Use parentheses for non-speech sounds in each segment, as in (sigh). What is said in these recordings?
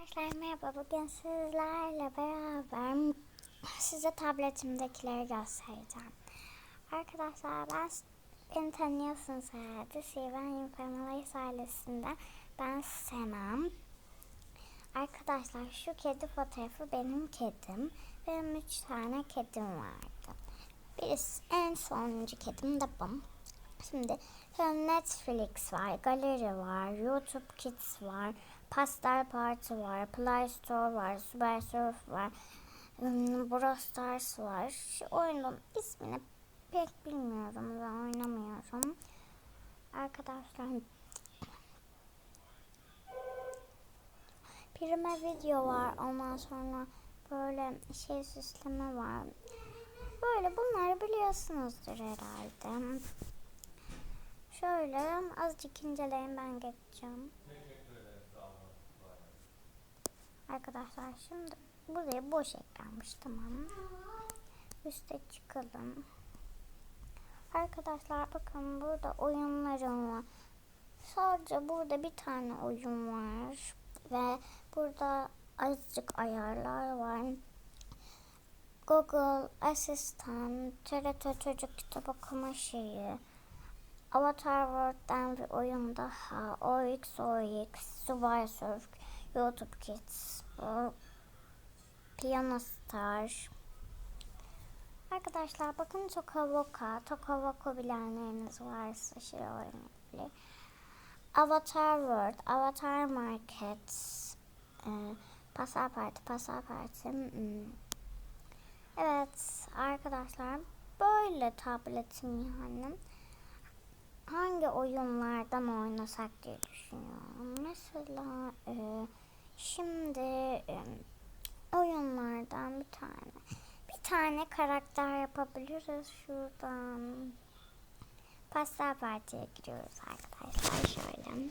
Arkadaşlar merhaba. Bugün sizlerle beraber size tabletimdekileri göstereceğim. Arkadaşlar ben beni tanıyorsunuz herhalde. Sivan Informalayız ailesinden ben Senem. Arkadaşlar şu kedi fotoğrafı benim kedim. Benim üç tane kedim vardı. Birisi en sonuncu kedim de bu. Şimdi Netflix var, galeri var, YouTube Kids var, Pastel Party var, Play Store var, Super Surf var, hmm, Brawl Stars var. Şu oyunun ismini pek bilmiyorum ve oynamıyorum. Arkadaşlar Pirime video var. Ondan sonra böyle şey süsleme var. Böyle bunları biliyorsunuzdur herhalde. Şöyle azıcık inceleyin ben geçeceğim. Arkadaşlar şimdi buraya boş eklenmiş tamam. Üste çıkalım. Arkadaşlar bakın burada oyunlarım var. Sadece burada bir tane oyun var. Ve burada azıcık ayarlar var. Google Asistan, TRT Çocuk Kitap Okuma Şeyi, Avatar World'den bir oyun daha, OX, OX, Subway Surf, YouTube Kids, Piano Star. Arkadaşlar bakın Tokawoka, Tokawoko bilenleriniz varsa şey oynayabilir. Avatar World, Avatar Market, e, Pasaparti, Pasaparti. Hmm. Evet arkadaşlar böyle tabletim yani. Hangi oyunlardan oynasak diye düşünüyorum. Mesela e, şimdi e, oyunlardan bir tane. Bir tane karakter yapabiliriz şuradan. Pastel Parti'ye giriyoruz arkadaşlar şöyle.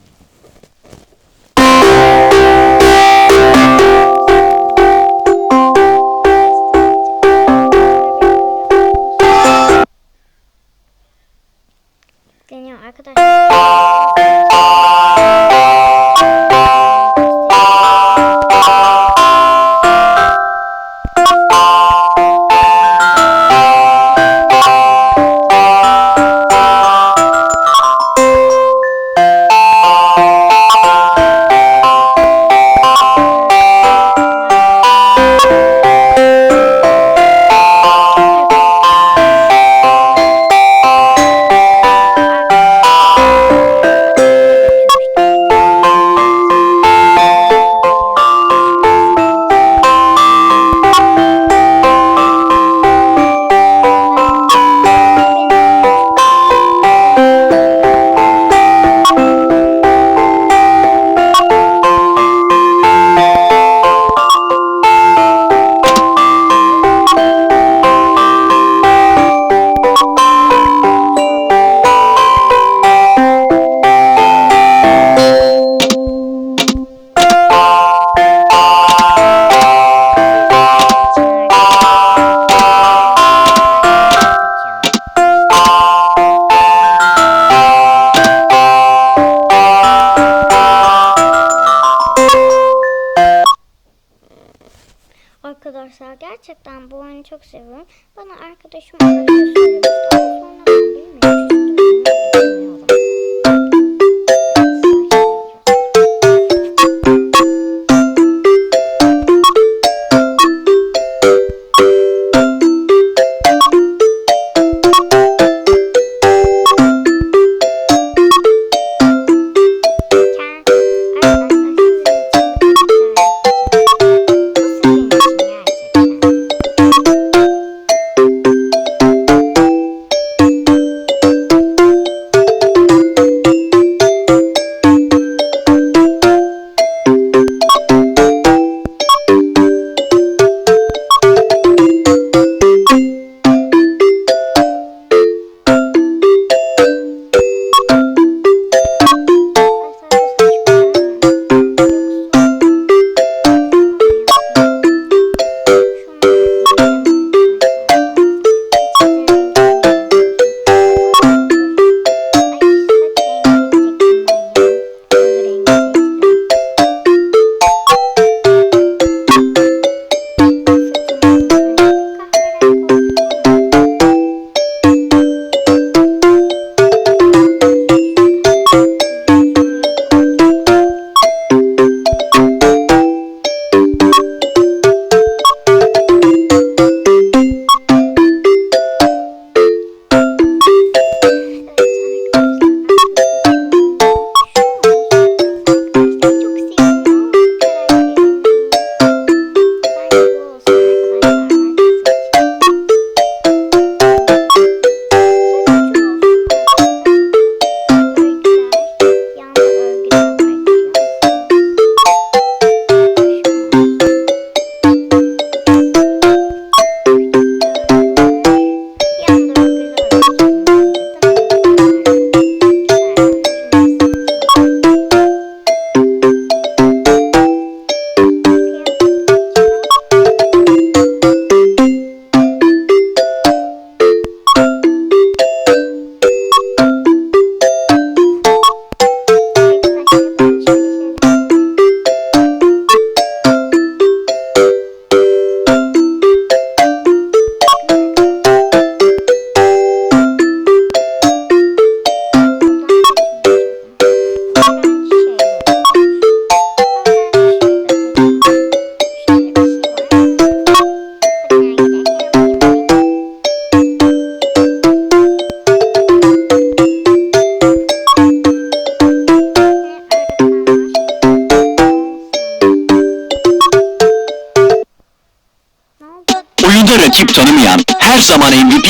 Kardeşim.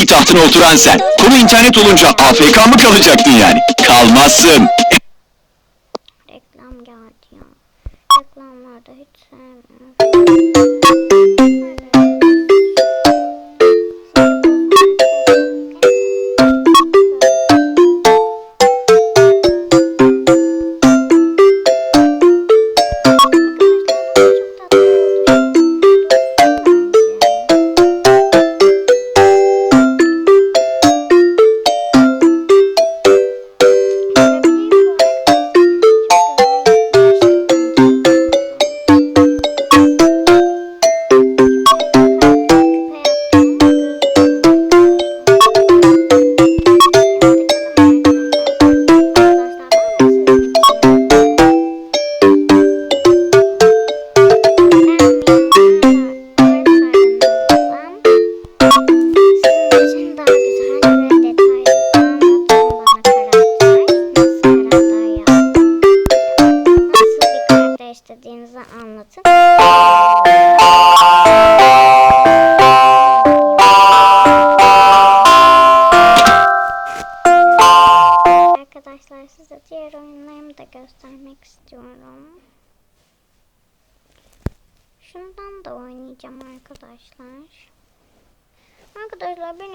Tahtına oturan sen. Konu internet olunca AFK mı kalacaktın yani? Kalmazsın. Reklam geldi ya. Reklamlarda hiç sevmiyorum.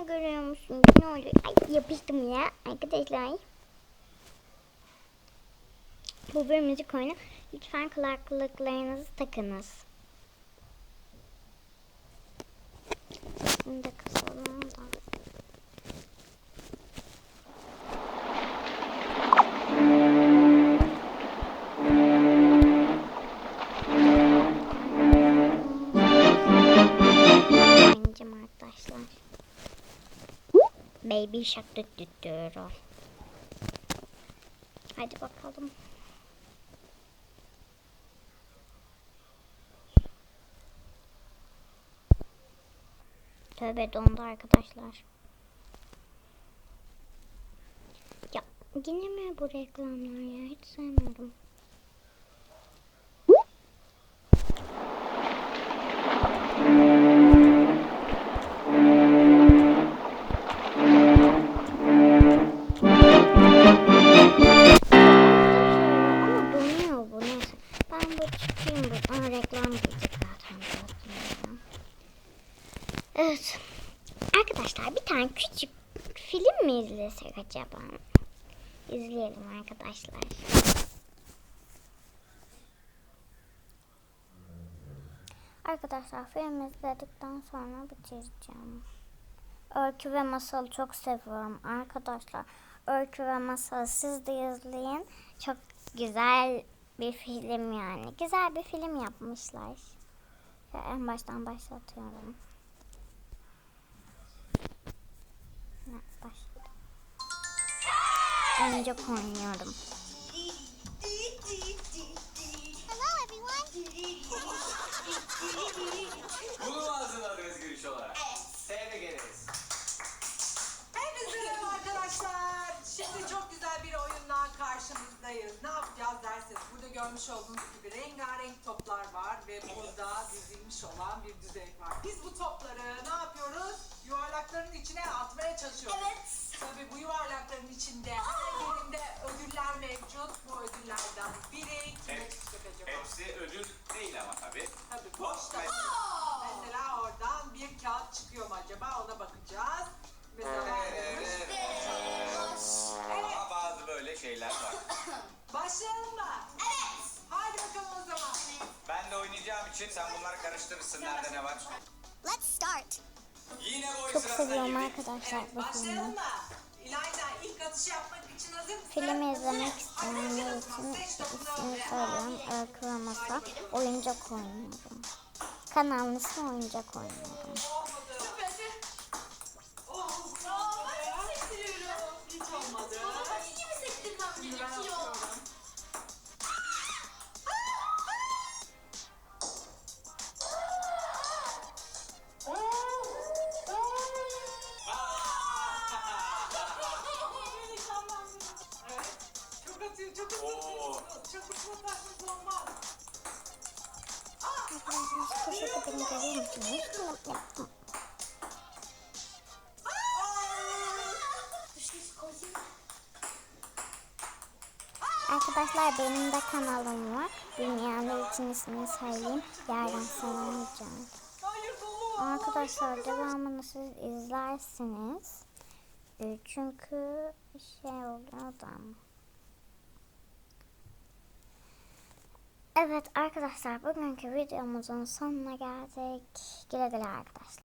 Görüyor musunuz? Ne oluyor? Ay yapıştım ya arkadaşlar. Bu bir müzik oyunu. Lütfen kulaklıklarınızı takınız. De kısalım Baby Shark düt düt diyor. Hadi bakalım. Tövbe dondu arkadaşlar. Ya yine mi bu reklamlar ya? Hiç sevmiyorum. Film mi izlesek acaba? İzleyelim arkadaşlar. Arkadaşlar film izledikten sonra bitireceğim. Öykü ve Masal'ı çok seviyorum arkadaşlar. Öykü ve Masal'ı siz de izleyin. Çok güzel bir film yani. Güzel bir film yapmışlar. En baştan başlatıyorum. Oyuncak oynuyorum. Hello, everyone. Bunu hazırladınız giriş olarak? Tebrik ederiz. Hepinize merhaba arkadaşlar. Şimdi çok güzel bir oyunla karşınızdayız. Ne yapacağız derseniz burada görmüş olduğunuz gibi rengarenk toplar var ve burada dizilmiş olan bir düzenek var. Biz bu topları ne yapıyoruz? Yuvarlakların içine atmaya çalışıyoruz. Evet. Tabii bu yuvarlakların içinde her birinde ödüller mevcut. Bu ödüllerden biri kime Evet. çıkacak acaba? Hepsi ödül değil ama tabii. Tabii boşta. Evet. Mesela oradan bir kağıt çıkıyor mu acaba ona bakacağız. Mesela Evet. Ama bazı böyle şeyler var. (coughs) Başlayalım mı? Evet. Haydi bakalım o zaman. Ben de oynayacağım için sen bunları karıştırırsın. Nerede ne var? Let's start. Çok seviyorum arkadaşlar Evet bu filmi. Filmi izlemek isteyenler için ismini söylüyorum. Ve Masa. Oyuncak oynuyorum. Kanalın ismi Oyuncak Oynuyorum. Arkadaşlar benim de kanalım var. Bilmeyenler için ismini söyleyeyim. Hayır dolu. Arkadaşlar devamını siz izlersiniz. E, Çünkü şey oluyor da. Evet arkadaşlar bugünkü videomuzun sonuna geldik. Güle güle arkadaşlar.